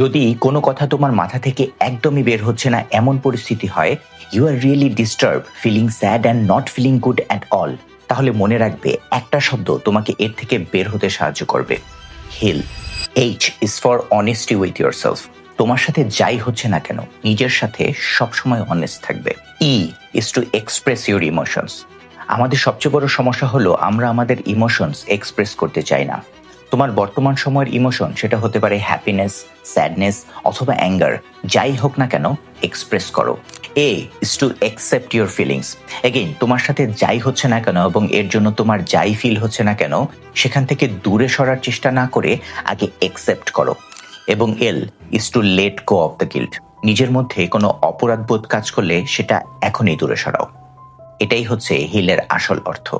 যদি কোনো কথা তোমার মাথা থেকে একদমই বের হচ্ছে না, এমন পরিস্থিতি হয় you are really disturb feeling sad and not feeling good at all তাহলে মনে রাখবে, একটা শব্দ তোমাকে এর থেকে বের হতে সাহায্য করবে। Heal H is for honesty with yourself তোমার সাথে যাই হচ্ছে না কেন, নিজের সাথে সবসময় অনেস্ট থাকবে। E is to express your emotions আমাদের সবচেয়ে বড় সমস্যা হলো, আমরা আমাদের ইমোশনস এক্সপ্রেস করতে চাই না। তোমার বর্তমান সময়ের ইমোশন সেটা হতে পারে হ্যাপিনেস স্যাডনেস অথবা অ্যাঙ্গার যাই হোক না কেন এক্সপ্রেস করো। A is to accept your feelings again তোমার সাথে যাই হচ্ছে না কেন এবং এর জন্য তোমার যাই ফিল হচ্ছে না কেন, সেখান থেকে দূরে সরার চেষ্টা না করে আগে অ্যাকসেপ্ট করো। এবং L is to let go of the guilt নিজের মধ্যে কোনো অপরাধবোধ কাজ করলে সেটা এখনই দূরে সরাও। এটাই হচ্ছে হিলের আসল অর্থ।